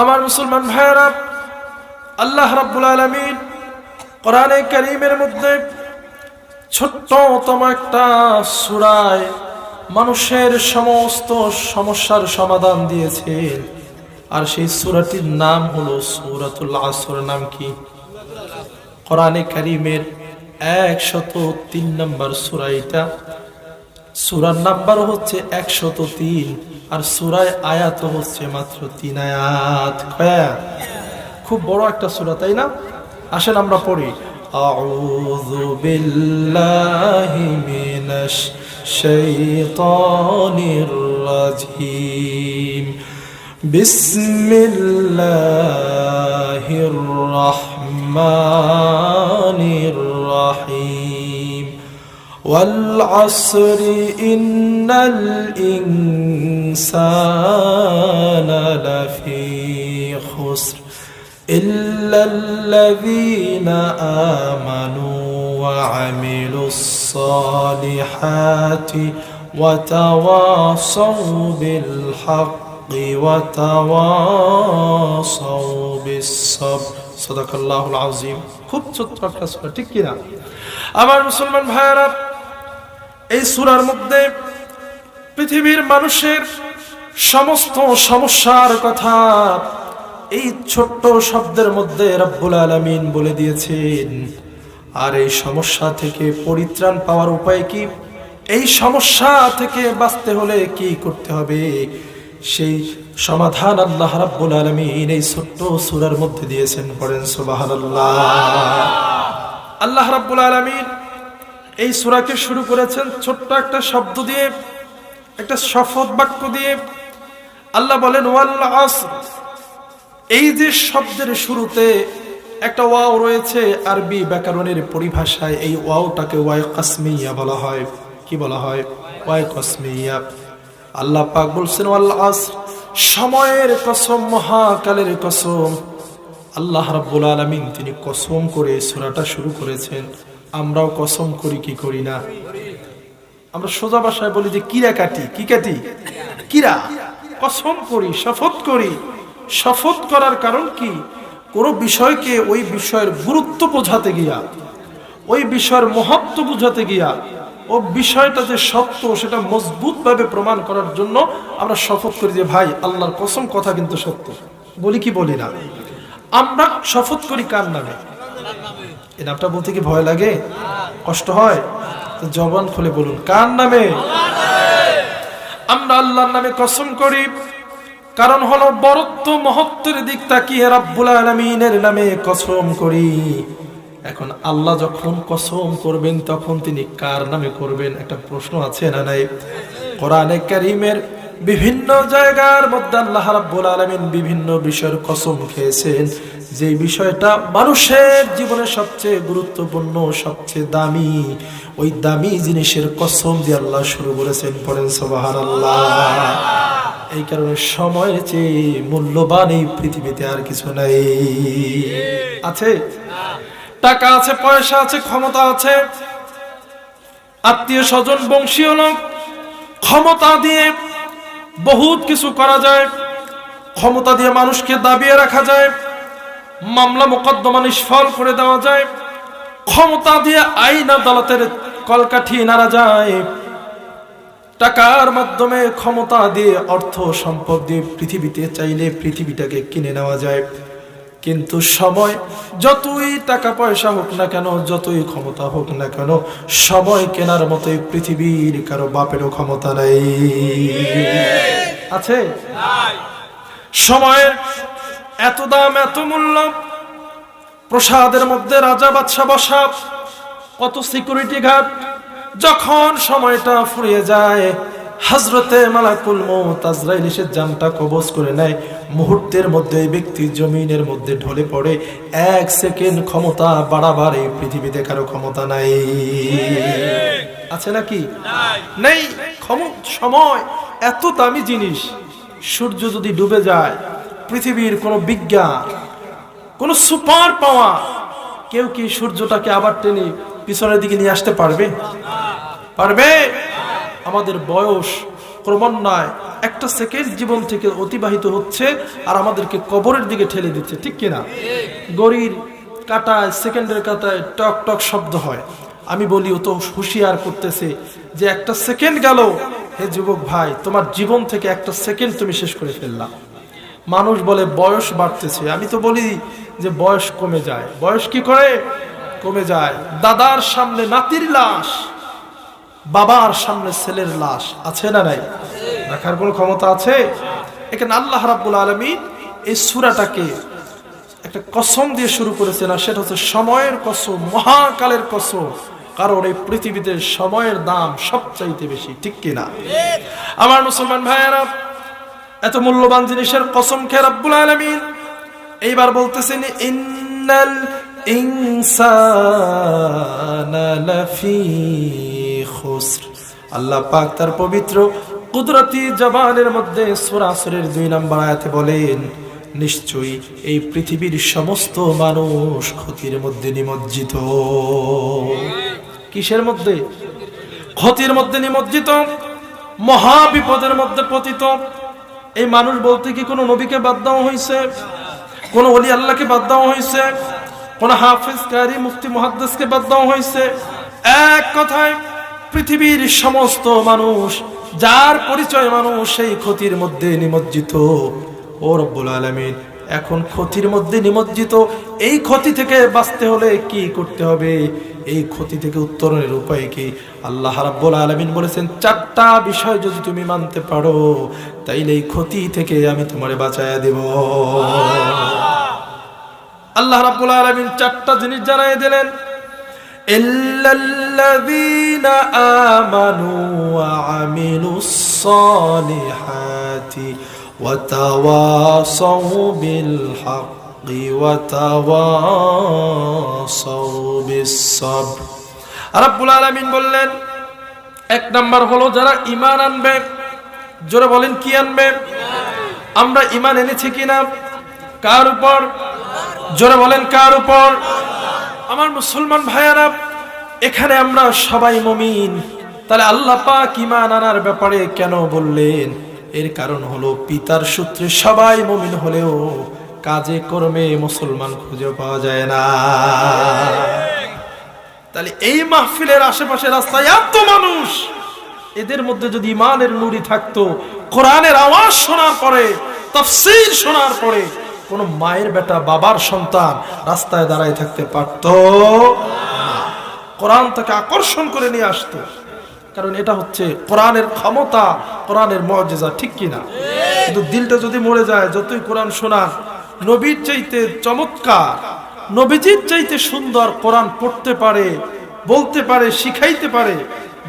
আমার মুসলমান ভাইয়েরা, আল্লাহ রাব্বুল আলামিন কোরআনে কারীমের মধ্যে ছোট্টতম একটা সূরায় মানুষের সমস্ত সমস্যার সমাধান দিয়েছেন আর সেই সূরাটির নাম হলো সূরাতুল আসর, নাম কি? কোরআনে কারীমের একশত তিন নম্বর সূরা এটা। সুরার নাম্বার হচ্ছে একশত তিন, আর সুরায় আয়াত হচ্ছে মাত্র তিন আয়াত? খুব বড় একটা সুরা, তাই না? আসেন আমরা পড়ি। আউযু বিল্লাহি মিনাশ শাইতানির রাজিম। বিসমিল্লাহির রহমানির রহিম। والعصر إن الإنسان لفي خسر إلا الذين آمنوا وعملوا الصالحات وتواصوا بالحق وتواصوا بالصبر صدق الله العظيم খুব ছোট্ট একটা সূরা ঠিক কিনা আমার মুসলমান ভাইয়ারা এই সুরার মধ্যে পৃথিবীর মানুষের সমস্ত সমস্যার কথা এই ছোট্ট শব্দের মধ্যে রব্বুল আলামিন বলে দিয়েছেন। আর এই সমস্যা থেকে পরিত্রাণ পাওয়ার উপায় কি? এই সমস্যা থেকে বাঁচতে হলে কি করতে হবে? সেই সমাধান আল্লাহ রাব্বুল আলামিন এই ছোট্ট সুরার মধ্যে দিয়েছেন, পড়েন সুবহানাল্লাহ। আল্লাহ রাব্বুল আলামিন এই সূরাকে শুরু করেছেন ছোট্ট একটা শব্দ দিয়ে, একটা শপথ বাক্য দিয়ে। আল্লাহ বলেন এই যে শব্দের শুরুতে একটা ওয়াও রয়েছে, আরবি ব্যাকরণের পরিভাষায় এই ওয়াওটাকে ওয়াই কাসমিয়া বলা হয়। কি বলা হয়? ওয়াই কাসমিয়া। আল্লাহ পাক বলছেন আসর। সময়ের কসম, মহাকালের কসম। আল্লাহ রাব্বুল আলামিন তিনি কসম করে সূরাটা শুরু করেছেন। আমরাও কসম করি কি করি না? আমরা সোজা ভাষায় বলি যে, কিরা কাটি? কি কাটি? কিরা? কসম করি, শপথ করি। শপথ করার কারণ কি? কোনো বিষয়কে ওই বিষয়ের গুরুত্ব বোঝাতে গিয়া, ওই বিষয়ের মহত্ব বোঝাতে গিয়া, ও বিষয়টা যে সত্য, সেটা মজবুত ভাবে প্রমাণ করার জন্য আমরা শপথ করি যে, ভাই, আল্লাহর কসম কথা কিন্তু সত্য। বলি কি বলি না? আমরা শপথ করি কার নামে? এই নামটা বলতে কি ভয় লাগে? কষ্ট হয়? তো জবান খুলে বলুন, কার নামে? আমরা আল্লাহর নামে কসম করি। কারণ হলো বরত্ব মহত্বের দিক তাকিয়ে রাব্বুল আলামিনের নামে কসম করি। এখন আল্লাহ যখন কসম করবেন, তখন তিনি কার নামে করবেন? একটা প্রশ্ন আছে না নাই? কোরআনে কারীমের বিভিন্ন জায়গার মধ্যে আল্লাহ রাব্বুল আলামিন বিভিন্ন বিষয়ের কসম খেয়েছেন। যে বিষয়টা মানুষের জীবনে সবচেয়ে গুরুত্বপূর্ণ, সবচেয়ে দামি, ওই দামি জিনিসের কসম দিয়ে আল্লাহ শুরু করেছেন পড়েন আল্লাহ এই কারণে সময়ের চেয়ে মূল্যবান এই পৃথিবীতে আর কিছু নাই। আছে? টাকা আছে, পয়সা আছে, ক্ষমতা আছে। আত্মীয় স্বজন, বংশীয় লোক, ক্ষমতা দিয়ে বহুত কিছু করা যায়। ক্ষমতা দিয়ে মানুষকে দাবিয়ে রাখা যায়। মামলা মোকদ্দমা নিষ্ফল করে দেওয়া যায়। ক্ষমতা দিয়ে আইন আদালতের কলকাঠি নাড়া যায়। টাকার মাধ্যমে ক্ষমতা দিয়ে অর্থ সম্পদ দিয়ে পৃথিবীতে চাইলে পৃথিবীটাকে কিনে নেওয়া যায়। কিন্তু সময় যতই টাকা পয়সা হোক না কেন যতই ক্ষমতা হোক না কেন সময় কেনার মতোই পৃথিবীর কারও বাপেরও ক্ষমতা নাই। আছে? সময়ের এত দাম, এত মূল্য। প্রসাদের মধ্যে রাজা বাদশা বসা। কত সিকিউরিটি গার্ড যখন সময়টা ফুরিয়ে যায় হজরতে মালাকুল মৌত আজরাইল জানটা কবজ করে নেয়। মুহূর্তের মধ্যে ব্যক্তি জমিনের মধ্যে ঢলে পড়ে। এক সেকেন্ড ক্ষমতা বাড়াবার এই পৃথিবীতে কারও ক্ষমতা নাই। আছে নাকি? নেই। সময়। এত দামি জিনিস। সূর্য যদি ডুবে যায় পৃথিবীর কোনো বিজ্ঞান, কোন সুপার পাওয়া কেউ কি সূর্যটাকে আবার টেনে পিছনের দিকে নিয়ে আসতে পারবে? পারবে? আমাদের বয়স ক্রমান্বয়ে একটা সেকেন্ড জীবন থেকে অতিবাহিত হচ্ছে আর আমাদেরকে কবরের দিকে ঠেলে দিচ্ছে, ঠিক কিনা গড়ির কাটায়, সেকেন্ডের কাটায় টক টক শব্দ হয়। আমি বলি, ও তো হুঁশিয়ার করতেছে যে একটা সেকেন্ড গেল। হে যুবক ভাই, তোমার জীবন থেকে একটা সেকেন্ড তুমি শেষ করে ফেললাম মানুষ বলে বয়স বাড়তেছে। আমি তো বলি যে বয়স কমে যায়। বয়স কি করে? কমে যায়। দাদার সামনে নাতির লাশ, বাবার সামনে ছেলের লাশ। আছে না নাই? রাখার কোনো ক্ষমতা আছে? এখানে আল্লাহ রাব্বুল আলমী এই সুরাটাকে একটা কসম দিয়ে শুরু করেছেন, আর সেটা হচ্ছে সময়ের কসম, মহাকালের কসম। কারণ এই পৃথিবীতে সময়ের দাম সবচাইতে বেশি, ঠিক কিনা? আমার মুসলমান ভাইয়েরা এত মূল্যবান জিনিসের কসম খেয়ে রাব্বুল আলামিন। এইবার বলতেছেন, ইন্নাল আল্লাহ পাক তার পবিত্র কুদরতি জবানের মধ্যে সূরা আসরের দুই নম্বর আয়াতে বলেন, নিশ্চয়ই এই পৃথিবীর সমস্ত মানুষ ক্ষতির মধ্যে নিমজ্জিত। কিসের মধ্যে? ক্ষতির মধ্যে নিমজ্জিত, মহাবিপদের মধ্যে পতিত এই মানুষ বলতে কি কোনো নবীকে বাদ দেওয়া হয়েছে? কোনো অলি আল্লাহকে বাদ দেওয়া হয়েছে? কোন হাফিজ, কারি, মুফতি, মুহাদ্দিসকে বাদ দেওয়া হয়েছে? এক কথায়, পৃথিবীর সমস্ত মানুষ, যার পরিচয় মানুষ সেই ক্ষতির মধ্যে নিমজ্জিত। ও রব্বুল আলামিন, এখন ক্ষতির মধ্যে নিমজ্জিত। এই ক্ষতি থেকে বাঁচতে হলে কি করতে হবে? এই ক্ষতি থেকে উত্তরণের উপায় কি? আল্লাহ রাব্বুল আলামিন বলেছেন চারটা বিষয় যদি তুমি মানতে পারো তাইলে এই ক্ষতি থেকে আমি তোমারে বাঁচায়া দেব। আল্লাহ রাব্বুল আলামিন চারটা জিনিস জানাই দিলেন। রাব্বুল আলামিন বললেন এক নাম্বার হলো যারা ঈমান আনবে। জোরে বলেন, কি আনবে? আমরা ঈমান এনেছি কিনা কার উপর? জোরে বলেন, কার উপর? আমার মুসলমান ভাইয়ারা, এখানে আমরা সবাই মমিন। তাহলে আল্লাহ পাক ইমান আনার ব্যাপারে কেন বললেন? এর কারণ হলো পিতার সূত্রে সবাই মমিন হলেও কাজে কর্মে মুসলমান খুঁজে পাওয়া যায় না। তাহলে এই মাহফিলের আশেপাশে রাস্তায় এত মানুষ। এদের মধ্যে যদি ইমানের নুরি থাকতো, কোরআনের আওয়াজ শোনার পরে তফসিল শোনার পরে, কোন মায়ের বেটা, বাবার সন্তান রাস্তায় দাঁড়ায় থাকতে পারত। কোরআন তাকে আকর্ষণ করে নিয়ে আসতো। কারণ এটা হচ্ছে কোরআনের ক্ষমতা, কোরআনের মর্যাদা, ঠিক কিনা কিন্তু দিলটা যদি মরে যায়, যতই কোরআন শোনা নবীর চাইতে চমৎকার। নবীজির চাইতে সুন্দর কোরআন পড়তে পারে, বলতে পারে, শিখাইতে পারে,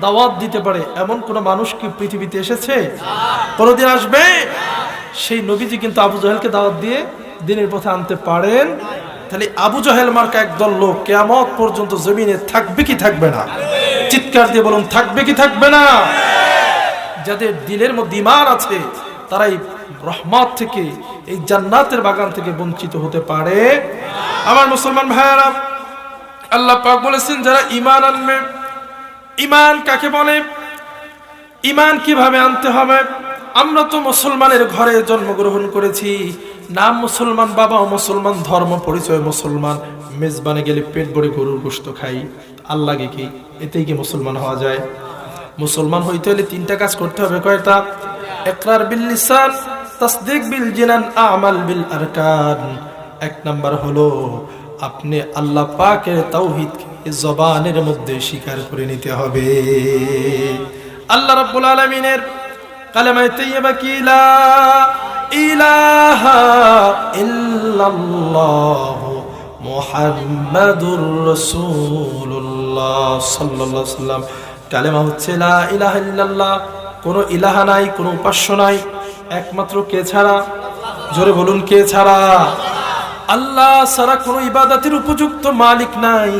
দাওয়াত দিতে পারে, এমন কোন মানুষ কি পৃথিবীতে এসেছে? কোনদিন আসবে, সেই নবীজি কিন্তু আবু জাহেলকে দাওয়াত দিয়ে দিনের পথে আনতে পারেন। তাহলে আবু জাহেল মার্কা একদল লোক কেয়ামত পর্যন্ত জমিনে থাকবে কি থাকবে না? চিৎকার দিয়ে বলুন, থাকবে কি থাকবে না? যাদের দিলের মধ্যে ইমান আছে, তারাই রহমত থেকে এই জান্নাতের বাগান থেকে বঞ্চিত হতে পারে। আমার মুসলমান ভাইয়ারা, আল্লাহ পাক বলেছেন, যারা ইমান আনবে ইমান কাকে বলে? ইমান কীভাবে আনতে হবে? আমরা তো মুসলমানের ঘরে জন্মগ্রহণ করেছি। নাম মুসলমান বাবা মুসলমান, ধর্ম পরিচয় মুসলমান। মেজবানে গেলে পেট ভরে গরুর গোস্ত খাই। আল্লাহকে কি? এতেই কি মুসলমান হওয়া যায়? মুসলমান হইতে হলে তিনটা কাজ করতে হবে, কয়টা? একরার বিল লিসান তাসদিক বিল জিনান, আমাল বিল আরকান। এক নাম্বার হলো, আপনি আল্লাহ পাকের তাওহীদকে জবানের মধ্যে স্বীকার করে নিতে হবে। আল্লাহ রাব্বুল আলামিনের কালেমায়ে তাইয়্যিবা কি, লা ইলাহা ইল্লাল্লাহ মুহাম্মাদুর রাসূলুল্লাহ সাল্লাল্লাহু আলাইহি সাল্লাম কালেমা হচ্ছে, লা ইলাহা ইল্লাল্লাহ। কোনো ইলাহা নাই, কোনো উপাস্য নাই। একমাত্র কে ছাড়া? জোরে বলুন, কে ছাড়া? আল্লাহ ছাড়া কোনো ইবাদাতের উপযুক্ত মালিক নাই।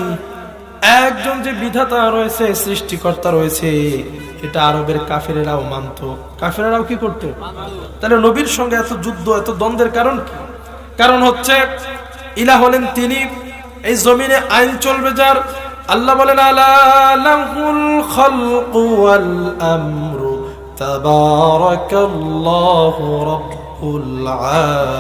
একজন যে বিধাতা রয়েছে, সৃষ্টিকর্তা রয়েছে, এটা আরবের কাফেরেরাও মানত। কাফেরেরাও কি করতো? তাহলে নবীর সঙ্গে এত যুদ্ধ, এত দ্বন্দ্বের কারণ কি? কারণ হচ্ছে, ইলা হলেন তিনি, এই জমিনে আইন চলবে যার। আল্লাহ বলেন, আলা লাহুল খালকু ওয়াল আমরু। তাবারাকাল্লাহু রব্বুল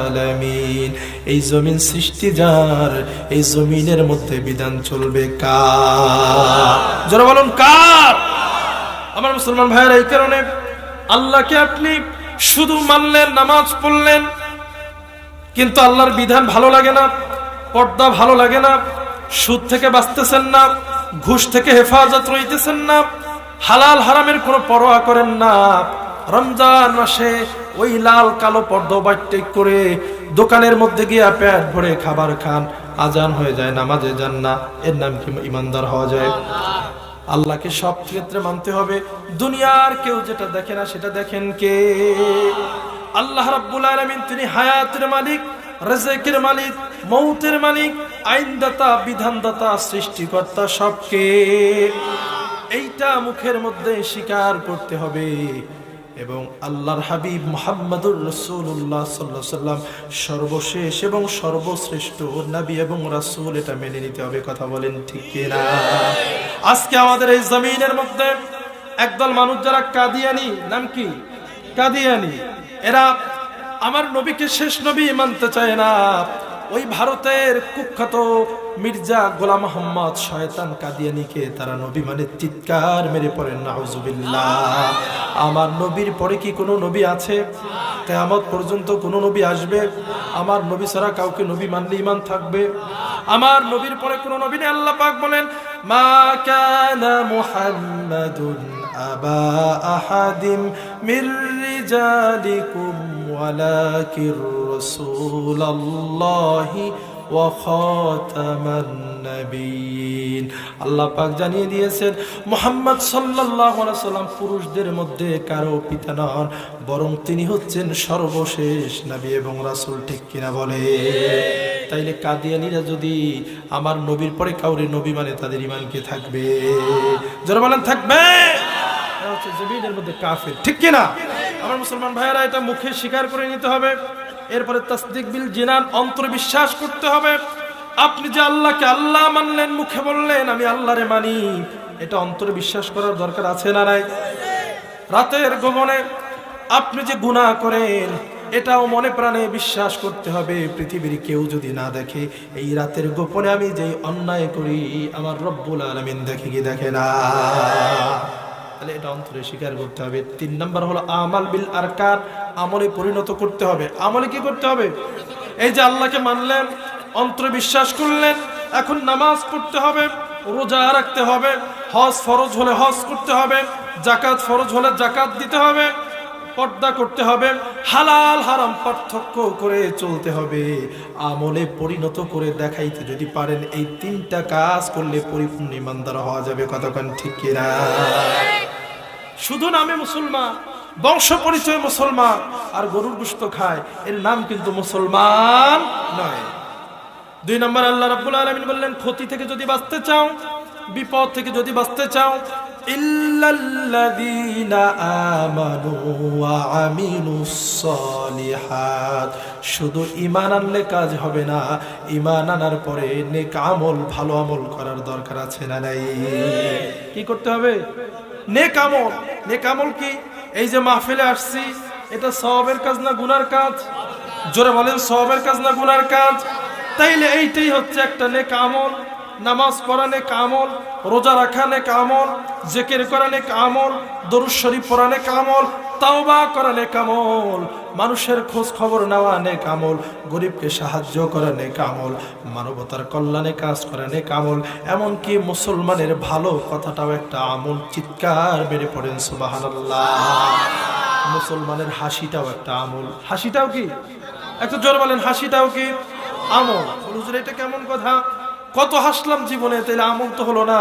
আলামিন এই জমিন সৃষ্টি যার, এই জমিনের মধ্যে বিধান চলবে কার? যারা বলুন, কার? আমার মুসলমান ভাইয়েরা, এই কারণে আল্লাহকে আপনি শুধু মানলেন, নামাজ পড়লেন, কিন্তু আল্লাহর বিধান ভালো লাগে না, পর্দা ভালো লাগে না, সুদ থেকে বাঁচতেছেন না, ঘুষ থেকে হেফাজত রইতেছেন না হালাল হারামের কোনো পরোয়া করেন না। রমজান মাসে ওই লাল কালো পর্দা বাইটেক করে দোকানের মধ্যে গিয়া পেট ভরে খাবার খান। আজান হয়ে যায়, নামাজে যান না। এর নাম কি ইমানদার হওয়া যায়? আল্লাহকে সব ক্ষেত্রে মানতে হবে। দুনিয়ার কেউ যেটা দেখে না, সেটা দেখেন কে? আল্লাহ রাব্বুল আলামিন তিনি হায়াতের মালিক, রেজেকের মালিক মৌতের মালিক, আইনদাতা, বিধানদাতা, সৃষ্টিকর্তা সবকে। এইটা মুখের মধ্যে স্বীকার করতে হবে। এবং আল্লাহর হাবিব মোহাম্মদুর রসুল্লাহ সাল্লাহ সাল্লাম সর্বশেষ এবং সর্বশ্রেষ্ঠ নবী এবং রাসূল এটা মেনে নিতে হবে, কথা বলেন ঠিক কিনা? আজকে আমাদের এই জমিনের মধ্যে একদল মানুষ যারা কাদিয়ানি, নাম কি? কাদিয়ানি। এরা আমার নবীকে শেষ নবী মানতে চায় না। ওই ভারতের কুখ্যাত মির্জা গোলাম মোহাম্মদ শয়তান কাদিয়ানিকে তারা নবী মানে চিৎকার মেরে পড়েন নাউজুবিল্লাহ। আমার নবীর পরে কি কোনো নবী আছে? কেয়ামত পর্যন্ত কোনো নবী আসবে? আমার নবী ছাড়া কাউকে নবী মানলে ইমান থাকবে? আমার নবীর পরে কোনো নবী নেই, আল্লাহ পাক বলেন, মা কানা মুহাম্মাদুন মির রিজালিকুম ওয়ালাকির রাসূলুল্লাহি ওয়া খাতামান নাবিয়িন আল্লাহ পাক জানিয়ে দিয়েছেন, মোহাম্মদ সাল্লাম পুরুষদের মধ্যে কারও পিতা নন, বরং তিনি হচ্ছেন সর্বশেষ নবী এবং রাসূল, ঠিক কিনা বলে? তাইলে কাদিয়ানিরা যদি আমার নবীর পরে কাউরে নবী মানে তাদের ইমান কি থাকবে? যারা বলেন, থাকবে। হচ্ছে জমিনের মধ্যে কাফের। ঠিক কিনা? আমার মুসলমান ভাইয়েরা এটা মুখে স্বীকার করে নিতে হবে। এরপরে তাসদিক বিল জিনান অন্তর বিশ্বাস করতে হবে। আপনি যে আল্লাহকে আল্লাহ মানলেন মুখে বললেন আমি আল্লাহরে মানি এটা অন্তরে বিশ্বাস করার দরকার আছে না নাই? রাতের গোপনে আপনি যে গুনাহ করেন এটাও মনে প্রাণে বিশ্বাস করতে হবে। পৃথিবীর কেউ যদি না দেখে এই রাতের গোপনে আমি যে অন্যায় করি আমার রব্বুল আলমিন দেখে কি দেখে না? তাহলে এটা অন্তরে স্বীকার করতে হবে। তিন নম্বর হলো আমাল বিল আরকান, আমলে পরিণত করতে হবে। আমলে কি করতে হবে? এই যে আল্লাহকে মানলেন, অন্তরে বিশ্বাস করলেন, এখন নামাজ পড়তে হবে, রোজা রাখতে হবে, হজ ফরজ হলে হজ করতে হবে জাকাত ফরজ হলে জাকাত দিতে হবে, পর্দা করতে হবে, হালাল হারাম পার্থক্য করে চলতে হবে। আমলে পরিণত করে দেখাইতে যদি পারেন, এই তিনটা কাজ করলে পরিপূর্ণ ইমানদার হওয়া যাবে। কতক্ষণ ঠিক কিনা? শুধু নামে মুসলমান, বংশ পরিচয় মুসলমান, আর গরুর গুস্ত খায়, এর নাম কিন্তু মুসলমান নয়। দুই নম্বর, আল্লাহ রাব্বুল আলামিন বললেন, ক্ষতি থেকে যদি বাঁচতে চাও, বিপদ থেকে যদি বাঁচতে চাও ইল্লাল্লাযীনা আমানু ওয়া আমিলুস সলিহাত। শুধু ইমান আনলে কাজ হবে না ইমান আনার পরে নেক আমল, ভালো আমল করার দরকার আছে না নাই? কি করতে হবে? নেক আমল। নেক আমল কি? এই যে মাহফিলে আসছি, এটা সওয়াবের কাজ না গুনার কাজ? জোরে বলেন সবের কাজ না গুনার কাজ? তাইলে এইটাই হচ্ছে একটা নেক আমল। নামাজ পড়া নেক আমল রোজা রাখা নেক আমল জেকের করা নেক আমল দরুদ শরীফ পড়া নেক আমল তাওবা করা নেক আমল মানুষের খোঁজ খবর নেওয়া নেক আমল গরিবকে সাহায্য করা নেক আমল মানবতার কল্যাণে কাজ করা নেক আমল এমনকি মুসলমানের ভালো কথাটাও একটা আমল, চিৎকার বেড়ে পড়েন, সুবহানাল্লাহ। মুসলমানের হাসিটাও একটা আমল। হাসিটাও কি? একটু জোর বলেন, হাসিটাও কি? আমল। এটা কেমন কথা? কত হাসলাম জীবনে তাহলে আমল তো হলো না।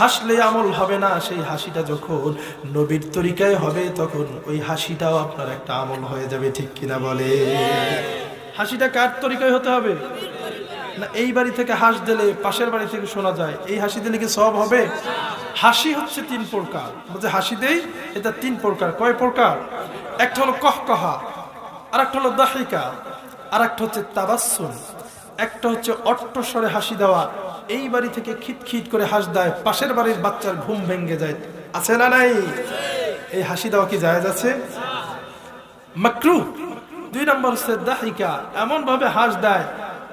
হাসলে আমল হবে না, সেই হাসিটা যখন নবীর তরিকায় হবে, তখন ওই হাসিটাও আপনার একটা আমল হয়ে যাবে, ঠিক কিনা বলে? হাসিটা কার তরিকায় হতে হবে? না, এই বাড়ি থেকে হাস দিলে, পাশের বাড়ি থেকে শোনা যায়, এই হাসি দিলে কি সব হবে? হাসি হচ্ছে তিন প্রকার। বলছে হাসি দেই, এটা তিন প্রকার। কয় প্রকার? একটা হলো কহকহা আর একটা হলো দাহিকা আর একটা হচ্ছে তাবাসুম একটা হচ্ছে অট্টস্বরে হাসি দেওয়া। এই বাড়ি থেকে খিট খিট করে হাস দেয়, পাশের বাড়ির বাচ্চার ঘুম ভেঙে যায়। আছে না নাই? এই হাসি দেওয়া কি জায়েজ আছে? মাকরু, দুই নম্বর হচ্ছে দাহিকা। এমন ভাবে হাস দেয়,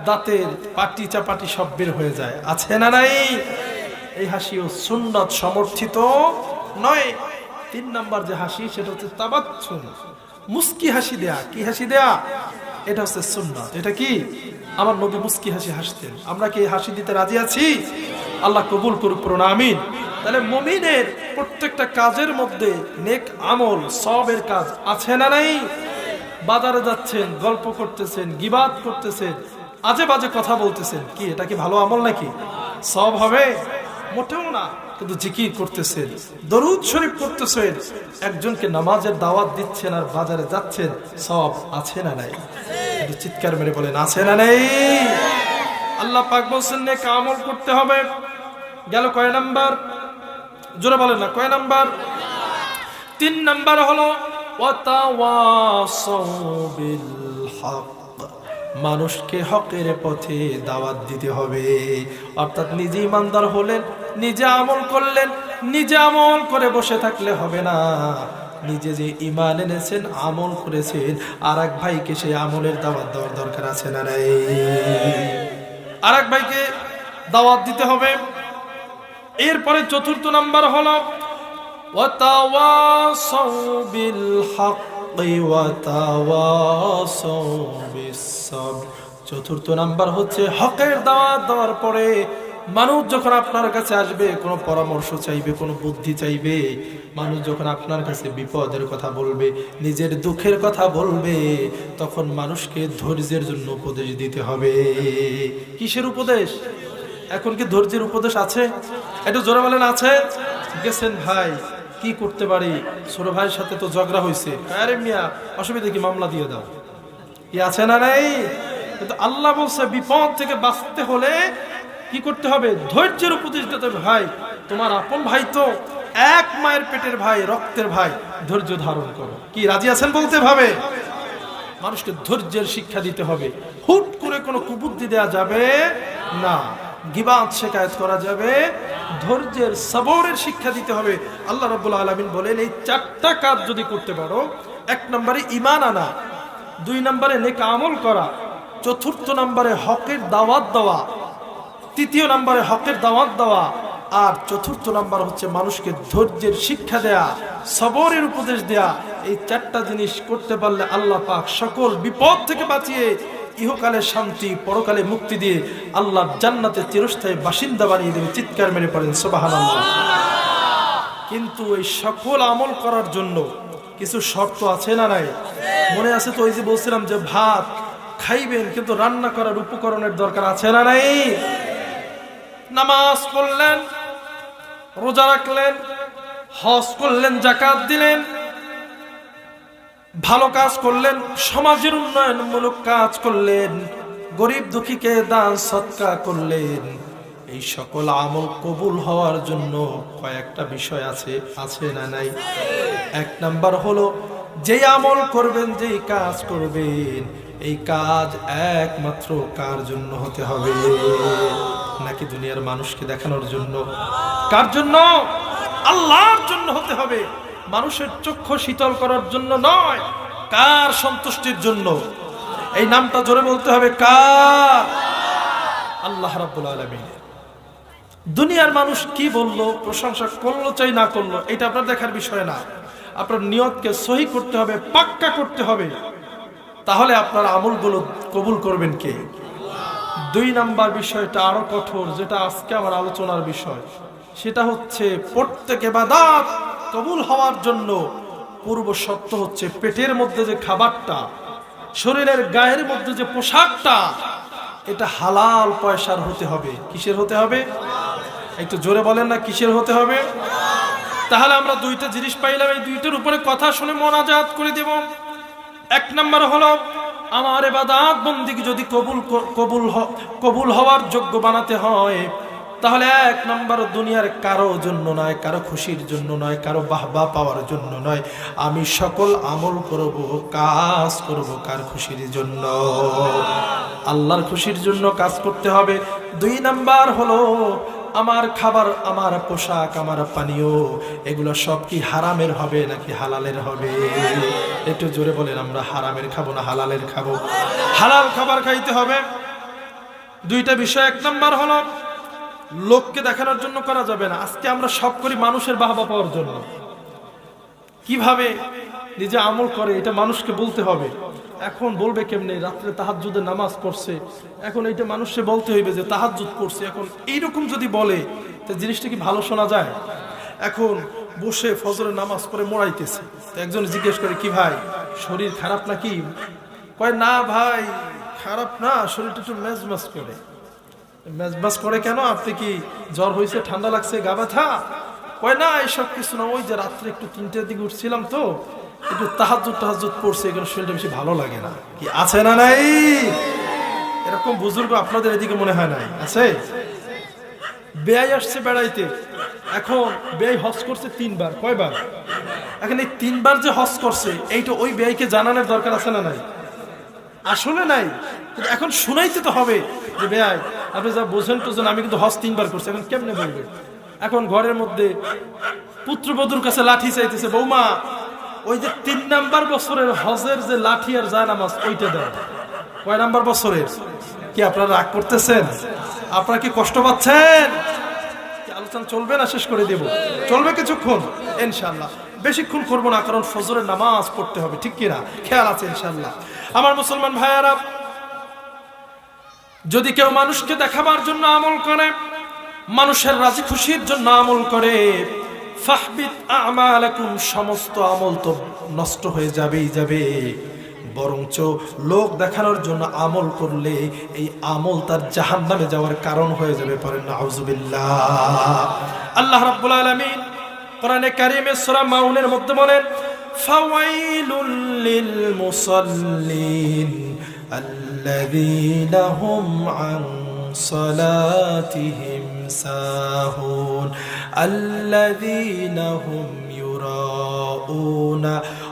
দাঁতের পাটি চাপাটি সব বের হয়ে যায়। আছে না নাই? এই হাসিও সুন্নত সমর্থিত নয়। তিন নম্বর যে হাসি, সেটা হচ্ছে তাবাচ্ছুম মুস্কি হাসি দেয়া। কি হাসি দেয়া? এটা হচ্ছে সুন্নত। এটা কি? আমার নবী মুস্কি হাসি হাসতেন। আমরা কি হাসি দিতে রাজি আছি? আল্লাহ কবুল করুক করুন আমিন। তাহলে মমিনের প্রত্যেকটা কাজের মধ্যে নেক আমল সবের কাজ আছে না নাই? বাজারে যাচ্ছেন, গল্প করতেছেন, গিবাদ করতেছেন, আজে বাজে কথা বলতেছেন। কি, এটা কি ভালো আমল নাকি? সব হবে? মোটেও না, কিন্তু জিকির করতেছেন, দরুদ শরীফ করতেছেন একজনকে নামাজের দাওয়াত দিচ্ছেন আর বাজারে যাচ্ছেন সব আছে না নাই? চিৎকার মেরে বলেন, আছে না নাই? আল্লাহ পাক বলছেন নে আমল করতে হবে। গেল কয় নাম্বার? জোরে বলেন না, কয় নাম্বার? তিন নাম্বার হলো মানুষকে হকের পথে দাওয়াত দিতে হবে। অর্থাৎ নিজে ইমানদার হলেন, নিজে আমল করলেন, নিজে আমল করে বসে থাকলে হবে না। নিজে যে ইমান এনেছেন, আমল করেছেন আর এক ভাইকে সেই আমলের দাওয়াত দেওয়ার দরকার আছে না নাই? আর এক ভাইকে দাওয়াত দিতে হবে। এরপরে চতুর্থ নাম্বার হল চতুর্থ নাম্বার হচ্ছে, হকের দাওয়াত দেওয়ার পরে মানুষ যখন আপনার কাছে আসবে, কোনো পরামর্শ চাইবে, কোনো বুদ্ধি চাইবে, মানুষ যখন আপনার কাছে বিপদের কথা বলবে, নিজের দুঃখের কথা বলবে, তখন মানুষকে ধৈর্যের জন্য উপদেশ দিতে হবে। কিসের উপদেশ? এখন কি ধৈর্যের উপদেশ আছে? একটু জোরে বলেন, আছে? গেছেন ভাই, কি করতে পারি? ছোট ভাইয়ের সাথে তো ঝগড়া হয়েছে আরে মিয়া, অসুবিধা কি? মামলা দিয়ে দাও। কি আছে না নাই? কিন্তু আল্লাহ বলছে, বিপদ থেকে বাঁচতে হলে কি করতে হবে? ধৈর্যের উপদেশ দিতে হবে। ভাই, তোমার আপন ভাই তো এক মায়ের পেটের ভাই, রক্তের ভাই। ধৈর্য ধারণ করো। কি, রাজি আছেন বলতে ভাবে? মানুষকে ধৈর্যের শিক্ষা দিতে হবে। হুট করে কোনো কুবুদ্ধি দেওয়া যাবে না। গিবাদ শেখায়ত করা যাবে। ধৈর্যের সবরের শিক্ষা দিতে হবে। আল্লাহ রব্বুল আলমিন বলেন, এই চারটা কাজ যদি করতে পারো, এক নম্বরে ইমান আনা, দুই নম্বরে নেক আমল করা, চতুর্থ নম্বরে হকের দাওয়াত দেওয়া তৃতীয় নম্বরে হকের দাওয়াত দেওয়া আর চতুর্থ নাম্বার হচ্ছে মানুষকে ধৈর্যের শিক্ষা দেয়া, সবরের উপদেশ দেয়া। এই চারটা জিনিস করতে পারলে আল্লাহ পাক সকল বিপদ থেকে বাঁচিয়ে ইহকালে শান্তি, পরকালে মুক্তি দিয়ে আল্লাহ জান্নাতে চিরস্থায়ী বাসিন্দা বানিয়ে দেবে। চিৎকার মেরে পড়েন সোবাহান কিন্তু এই সকল আমল করার জন্য কিছু শর্ত আছে না নাই? মনে আছে তো ওই যে বলছিলাম যে ভাত খাইবেন, কিন্তু রান্না করার উপকরণের দরকার আছে না নাই? নামাজ পড়লেন রোজা রাখলেন, হজ করলেন জাকাত দিলেন, ভালো কাজ করলেন, সমাজের উন্নয়নমূলক কাজ করলেন, গরিব দুঃখীকে দান সৎকার করলেন। এই সকল আমল কবুল হওয়ার জন্য কয়েকটা বিষয় আছে আছে না নাই? এক নাম্বার হলো যে আমল করবেন, যেই কাজ করবেন এই কাজ একমাত্র কার জন্য হতে হবে? নাকি দুনিয়ার মানুষকে দেখানোর জন্য? কার জন্য? আল্লাহর জন্য হতে হবে। মানুষের চক্ষু শীতল করার জন্য নয়, কার সন্তুষ্টির জন্য? এই নামটা জোরে বলতে হবে, কার? আল্লাহ রাব্বুল আলামিন। দুনিয়ার মানুষ কি বলল, প্রশংসা করল, চাই না করল, এটা আপনার দেখার বিষয় না। আপনার নিয়তকে সহি করতে হবে, পাক্কা করতে হবে। তাহলে আপনার আমলগুলো কবুল করবেন কে? দুই নাম্বার বিষয়টা আরও কঠোর, যেটা আজকে আমার আলোচনার বিষয়। সেটা হচ্ছে প্রত্যেক এবাদাত কবুল হওয়ার জন্য পূর্ব সত্য হচ্ছে পেটের মধ্যে যে খাবারটা, শরীরের গায়ের মধ্যে যে পোশাকটা, এটা হালাল পয়সার হতে হবে। কিসের হতে হবে? একটু জোরে বলেন না, কিসের হতে হবে? তাহলে আমরা দুইটা জিনিস পাইলাম, এই দুইটার উপরে কথা শুনে মনাজাত করে দেব। এক নম্বর হলো, আমার এবাদাত বন্দিকে যদি কবুল কবুল কবুল হওয়ার যোগ্য বানাতে হয়, তাহলে এক নম্বর দুনিয়ার কারও জন্য নয়, কারও খুশির জন্য নয়, কারও বাহবা পাওয়ার জন্য নয়। আমি সকল আমল করব, কাজ করব কার খুশির জন্য? আল্লাহর খুশির জন্য কাজ করতে হবে। দুই নাম্বার হলো আমার খাবার, আমার পোশাক, আমার পানীয়, এগুলো সব কি হারামের হবে নাকি হালালের হবে? একটু জোরে বলেন, আমরা হারামের খাব না হালালের খাব? হালাল খাবার খাইতে হবে। দুইটা বিষয়, এক নম্বর হলো, লোককে দেখানোর জন্য করা যাবে না। আজকে আমরা সব করি মানুষের বাহবা পাওয়ার জন্য। কীভাবে নিজে আমল করে, এটা মানুষকে বলতে হবে। এখন বলবে কেমনে? রাত্রে তাহাজ্জুদের নামাজ পড়ছে। এখন এইটা মানুষকে বলতে হইবে যে তাহাজ্জুদ পড়ছে এখন এইরকম যদি বলে, তো জিনিসটা কি ভালো শোনা যায়? এখন বসে ফজরের নামাজ পড়ে মোড়াইতেছে তো একজন জিজ্ঞেস করে, কি ভাই, শরীর খারাপ নাকি? কয়, না ভাই, খারাপ না, শরীরটা একটু মেজমাজ করে। মেজবাস করে কেন? আপনি কি জ্বর হয়েছে ঠান্ডা লাগছে, গা ব্যথা? কয়, না, এইসব কিছু না। ওই যে রাত্রে একটু তিনটের দিকে উঠছিলাম তো একটু তাহাজুদ তাহাজুদ পড়ছে এগুলো শরীরটা বেশি ভালো লাগে না। কি আছে না নাই? এরকম বুজুর্গ আপনাদের এদিকে মনে হয় নাই? আছে? বেয়াই আসছে বেড়াইতে। এখন বেয়াই হজ করছে তিনবার। কয়বার? এখন এই তিনবার যে হজ করছে, এইটা ওই বেয়াইকে জানানোর দরকার আছে না নাই? আসলে নাই। কিন্তু এখন শুনাইতে তো হবে যে বেয়াই আপনি যা বোঝেন টোঝেন, আমি কিন্তু হজ তিনবার করছি, এখন কেমনে বলবে? এখন ঘরের মধ্যে পুত্রবধূর কাছে লাঠি চাইতেছে, বৌমা ওই যে তিন নাম্বার বছরের হজের যে লাঠি আর যা নামাজ, ওইটা দেয় কয় নাম্বার বছরের? কি আপনারা রাগ করতেছেন? আপনারা কি কষ্ট পাচ্ছেন? আলোচনা চলবে না? শেষ করে দেব। চলবে কিছুক্ষণ? ইনশাল্লাহ বেশিক্ষণ করব না, কারণ ফজরের নামাজ পড়তে হবে, ঠিক কিনা? খেয়াল আছে ইনশাল্লাহ আমার মুসলমান ভাইয়ারা, যদি কেউ মানুষকে দেখাবার জন্য আমল করে, মানুষের রাজি খুশির জন্য আমল করে ফাহবিত আমালাকুম, সমস্ত আমল তো নষ্ট হয়ে যাবেই যাবে। বরঞ্চ লোক দেখানোর জন্য আমল করলে এই আমল তার জাহান নামে যাওয়ার কারণ হয়ে যাবে পারেন আল্লাহ রাব্বুল আলামিন কোরআনে কারিমে সূরা মাউনের মধ্যে বলেন, ফাওয়াইলুল লিল মুসাল্লিন আল্লাযীনা হুম আন সালাতিহিম ساهون الذين هم يراءون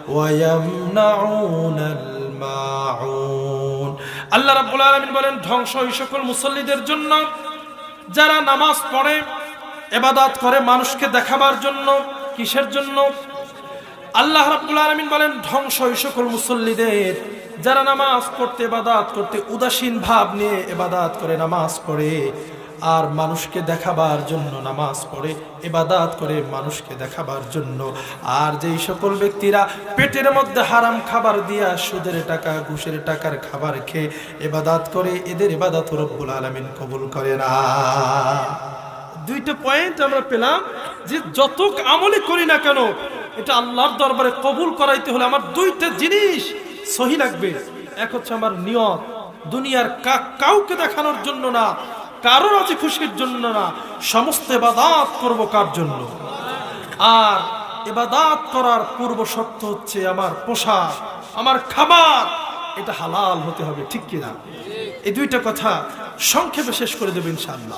ويمنعون الماعون আল্লাহ রাব্বুল আলামিন বলেন ধ্বংস ওই সকল মুসল্লিদের জন্য যারা নামাজ পড়ে এবাদাত করে মানুষকে দেখাবার জন্য কিসের জন্য আল্লাহ রাব্বুল আলামিন বলেন ধ্বংস ওই সকল মুসল্লিদের যারা নামাজ পড়তে এবাদাত করতে উদাসীন ভাব নিয়ে এবাদাত করে নামাজ পড়ে আর মানুষকে দেখাবার জন্য নামাজ পড়ে এবাদাত করে মানুষকে দেখাবার জন্য। আর যেই সকল ব্যক্তিরা পেটের মধ্যে হারাম খাবার দিয়া সুদের টাকা, ঘুষের টাকার খাবার খেয়ে এবাদাত করে, এদের এবাদাত রব্বুল আলামিন কবুল করে না। দুইটা পয়েন্ট আমরা পেলাম যে যত আমলে করি না কেন, এটা আল্লাহর দরবারে কবুল করাইতে হলে আমার দুইটা জিনিস সহি লাগবে। এক হচ্ছে আমার নিয়ত, দুনিয়ার কাউকে দেখানোর জন্য না কারোর আছে খুশির জন্য না। সমস্ত এবাদাত করব কার জন্য? আর এবাদাত করার পূর্ব শর্ত হচ্ছে আমার পোশাক, আমার খাবার এটা হালাল হতে হবে, ঠিক কিনা? এই দুইটা কথা সংক্ষেপে শেষ করে দেবেন ইনশাআল্লাহ।